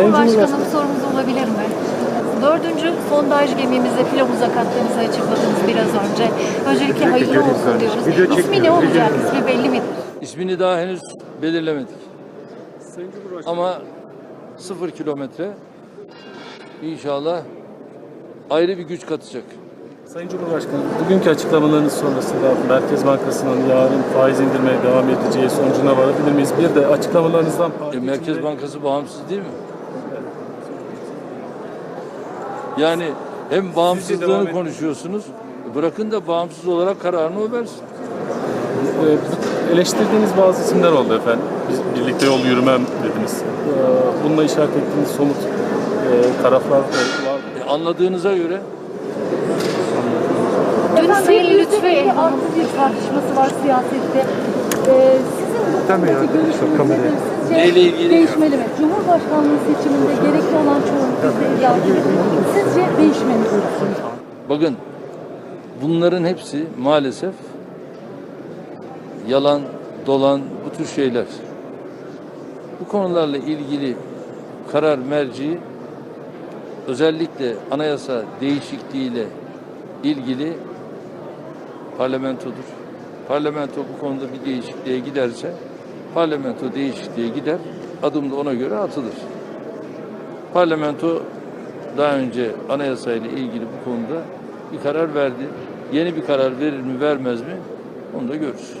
Cumhurbaşkanım sorumuz olabilir mi? Dördüncü sondaj gemimizi filomuza kattığınızı açıkladınız biraz önce. Öncelikle hayırlı olsun diyoruz. İsmi ne olacak? İsmi belli midir? İsmini daha henüz belirlemedik. Ama sıfır kilometre inşallah ayrı bir güç katacak. Sayın Cumhurbaşkanı, bugünkü açıklamalarınız sonrasında Merkez Bankası'nın yarın faiz indirmeye devam edeceği sonucuna varabilir miyiz? Bir de açıklamalarınızdan E, Merkez içinde- Bankası bağımsız değil mi? Yani hem bağımsızlığını konuşuyorsunuz, bırakın da bağımsız olarak kararını o versin. Ee, eleştirdiğiniz bazı isimler oldu efendim. Biz birlikte yol yürümem dediniz. Ee, Bununla işaret ettiğiniz somut e, taraflar da var mı? E, anladığınıza göre Dün Sayın Elvan Artı bir tartışması var siyasette. Ee, sizin bu konudaki görüşünüz nedir? Sizce Neyle ilgili? değişmeli mi? Cumhurbaşkanlığı seçiminde gerekli olan çoğunluk bizde illa edildi. Sizce değişmeli mi? bakın bunların hepsi maalesef yalan, dolan bu tür şeyler. Bu konularla ilgili karar merci özellikle anayasa değişikliğiyle ilgili parlamentodur. Parlamento bu konuda bir değişikliğe giderse parlamento değişikliğe gider, adım da ona göre atılır. Parlamento daha önce anayasayla ilgili bu konuda bir karar verdi. Yeni bir karar verir mi vermez mi onu da görürüz.